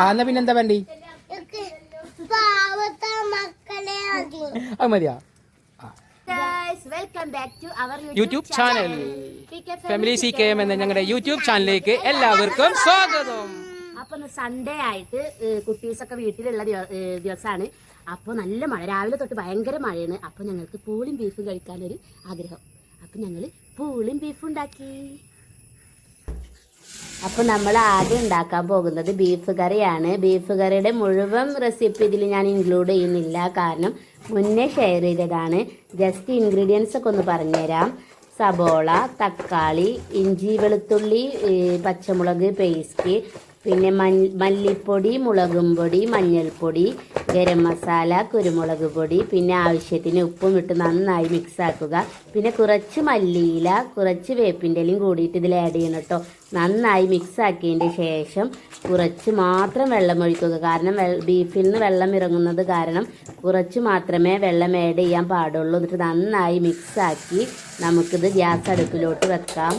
എന്നാ പിന്നെന്താ വേണ്ടി? അത് മതിയാ. Welcome back to our YouTube channel family C K M എന്ന ഞങ്ങളുടെ യൂട്യൂബ് ചാനലിലേക്ക് എല്ലാവർക്കും സ്വാഗതം. അപ്പൊ സൺഡേ ആയിട്ട് കുട്ടീസൊക്കെ വീട്ടിലുള്ള ദിവ- ദിവസമാണ് അപ്പോൾ നല്ല മഴ. രാവിലെ തൊട്ട് ഭയങ്കര മഴയാണ്. അപ്പോൾ ഞങ്ങൾക്ക് പൂളിയും ബീഫും കഴിക്കാനൊരു ആഗ്രഹം. അപ്പോൾ ഞങ്ങൾ പൂളിയും ബീഫും ഉണ്ടാക്കി. അപ്പോൾ നമ്മൾ ആദ്യം ഉണ്ടാക്കാൻ പോകുന്നത് ബീഫ് കറിയാണ്. ബീഫ് കറിയുടെ മുഴുവൻ റെസിപ്പി ഇതിൽ ഞാൻ ഇൻക്ലൂഡ് ചെയ്യുന്നില്ല. കാരണം മുന്നേ ഷെയർ ചെയ്തതാണ്. ജസ്റ്റ് ഇൻഗ്രീഡിയൻസ് ഒക്കെ ഒന്ന് പറഞ്ഞുതരാം. സബോള തക്കാളി ഇഞ്ചി വെളുത്തുള്ളി പച്ചമുളക് പേസ്റ്റ് പിന്നെ മല്ലിപ്പൊടി മുളകും പൊടി മഞ്ഞൾപ്പൊടി ഗരം മസാല കുരുമുളക് പൊടി പിന്നെ ആവശ്യത്തിന് ഉപ്പും ഇട്ട് നന്നായി മിക്സ് ആക്കുക. പിന്നെ കുറച്ച് മല്ലിയില കുറച്ച് വേപ്പിന്റെ ഇലയും കൂടിയിട്ട് ഇതിൽ ആഡ് ചെയ്യണം കേട്ടോ നന്നായി മിക്സ് ആക്കിയതിന്റെ ശേഷം കുറച്ച് മാത്രം വെള്ളം ഒഴിക്കുക. കാരണം ബീഫിൽ നിന്ന് വെള്ളം ഇറങ്ങുന്നത് കാരണം കുറച്ച് മാത്രമേ വെള്ളം ആഡ് ചെയ്യാൻ പാടുള്ളൂ. എന്നിട്ട് നന്നായി മിക്സ് ആക്കി നമുക്കിത് ഗ്യാസ് അടുപ്പിലോട്ട് വെക്കാം.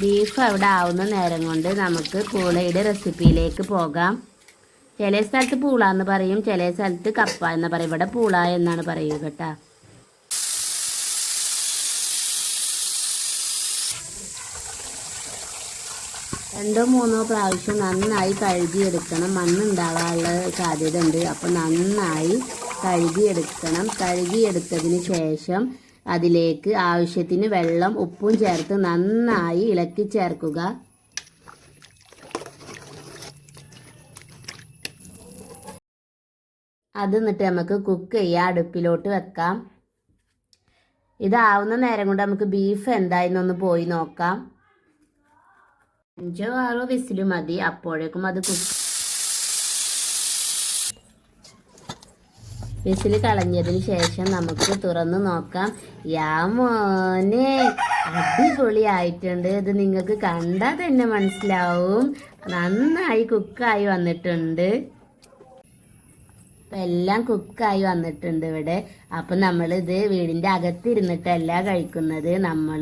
ബീഫ് അവിടെ ആവുന്ന നേരം കൊണ്ട് നമുക്ക് പൂളയുടെ റെസിപ്പിയിലേക്ക് പോകാം. ചില സ്ഥലത്ത് പൂള എന്ന് പറയും ചില സ്ഥലത്ത് കപ്പ എന്ന് പറയും. ഇവിടെ പൂള എന്നാണ് പറയുക കേട്ടാ. രണ്ടോ മൂന്നോ പ്രാവശ്യം നന്നായി കഴുകിയെടുക്കണം. മണ്ണുണ്ടാകാനുള്ള സാധ്യത ഉണ്ട് അപ്പോൾ നന്നായി കഴുകിയെടുക്കണം. കഴുകിയെടുത്തതിന് ശേഷം അതിലേക്ക് ആവശ്യത്തിന് വെള്ളം ഉപ്പും ചേർത്ത് നന്നായി ഇളക്കി ചേർക്കുക. അത് എന്നിട്ട് നമുക്ക് കുക്ക് ചെയ്യാം അടുപ്പിലോട്ട് വെക്കാം. ഇതാവുന്ന നേരം കൊണ്ട് നമുക്ക് ബീഫ് എന്തായെന്നൊന്ന് പോയി നോക്കാം. അഞ്ചോ ആറോ വിസിൽ മതി അപ്പോഴേക്കും അത് കുക്ക് വിസിൽ കളഞ്ഞതിന് ശേഷം നമുക്ക് തുറന്ന് നോക്കാം. യാ മോനെ അടിപൊളിയായിട്ടുണ്ട്. ഇത് നിങ്ങൾക്ക് കണ്ടാൽ തന്നെ മനസ്സിലാവും. നന്നായി കുക്കായി വന്നിട്ടുണ്ട്. ഇപ്പം എല്ലാം കുക്കായി വന്നിട്ടുണ്ട് ഇവിടെ. അപ്പം നമ്മളിത് വീടിന്റെ അകത്തിരുന്നിട്ടല്ല കഴിക്കുന്നത്. നമ്മൾ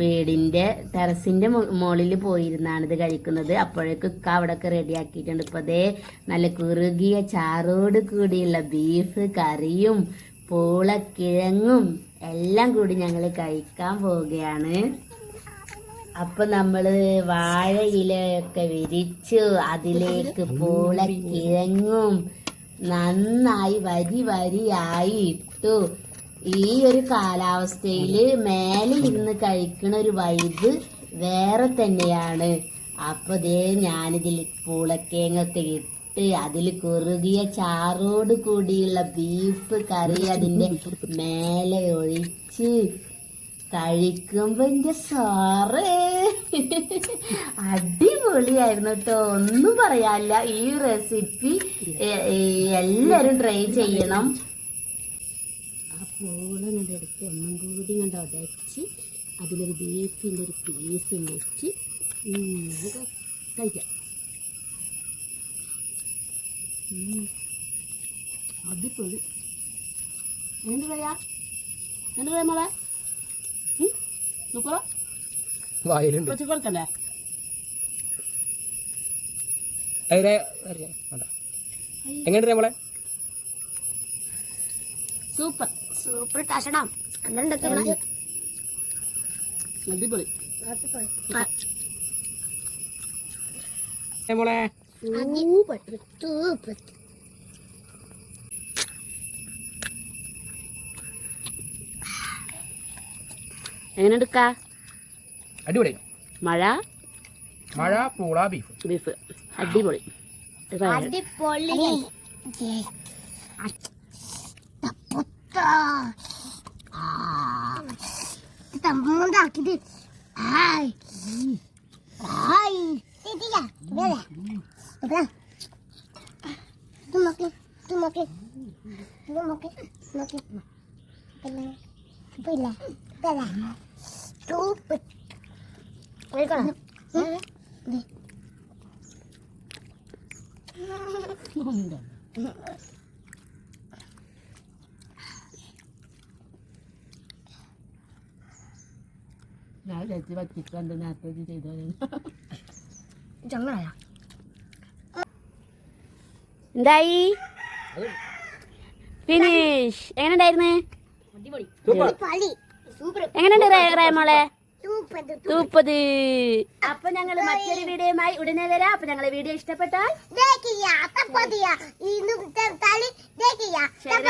വീടിന്റെ ടെറസിന്റെ മുകളിൽ പോയിരുന്നാണ് ഇത് കഴിക്കുന്നത്. അപ്പോഴേക്കും ഇക്ക അവിടെയൊക്കെ റെഡിയാക്കിയിട്ടുണ്ട്. ഇപ്പോൾ അതേ നല്ല കുറുകിയ ചാറോട് കൂടിയുള്ള ബീഫ് കറിയും പൂളക്കിഴങ്ങും എല്ലാം കൂടി ഞങ്ങൾ കഴിക്കാൻ പോവുകയാണ്. അപ്പൊ നമ്മൾ വാഴയിലൊക്കെ വിരിച്ചു അതിലേക്ക് പൂളക്കിഴങ്ങും നന്നായി വരി വരിയായി ഇട്ടു. ഈ ഒരു കാലാവസ്ഥയിൽ മേലെ ഇരുന്ന് കഴിക്കണ ഒരു വൈബ് വേറെ തന്നെയാണ്. അപ്പൊ ദേ ഞാനിതിൽ പൂളക്കേങ്ങൊക്കെ ഇട്ട് അതിൽ കുറുകിയ ചാറോട് കൂടിയുള്ള ബീഫ് കറി അതിന്റെ മേലെ ഒഴിച്ച് കഴിക്കുമ്പോ എന്റെ സാറേ അടിപൊളിയായിരുന്നു കേട്ടോ ഒന്നും പറയാനില്ല. ഈ റെസിപ്പി എല്ലാരും ട്രൈ ചെയ്യണം. ആ പൂളങ്ങടെ എടുത്ത് ഒന്നും കൂടി കണ്ട് ഉടച്ച് അതിലൊരു ബീഫിന്റെ ഒരു പീസ് വെച്ച് കഴിക്കാം. അടിപൊളി. എന്ത് പറയാ? എന്ത് പറയാ മോളെ? സൂപ്പറാ വായിലുണ്ട്. എങ്ങനെയുണ്ട് നമ്മളെ സൂപ്പർ. സൂപ്പർ കഷണം. അടിപൊളി. സൂപ്പർ. എങ്ങനെ എടുക്കാ അടിപൊളി മഴ? മഴ പൂള ബീഫ് ബീഫ് അടിപൊളി. അടിപൊളി. പിന്നെ ഞാൻ ചേച്ചി പറ്റിക്കണ്ട് നേരത്തെ ഇത് ചെയ്തോളൂ ചങ്ങനായ. എന്തായി? ഫിനിഷ്. എങ്ങനെ ഉണ്ടായിരുന്നു എങ്ങനെയുണ്ട് റേമോളെ സൂപ്പർ തൂപ്പത് അപ്പൊ ഞങ്ങൾ മറ്റൊരു വീഡിയോയുമായി ഉടനെ വരാം. അപ്പൊ ഞങ്ങളെ വീഡിയോ ഇഷ്ടപ്പെട്ടാൽ ഷെയർ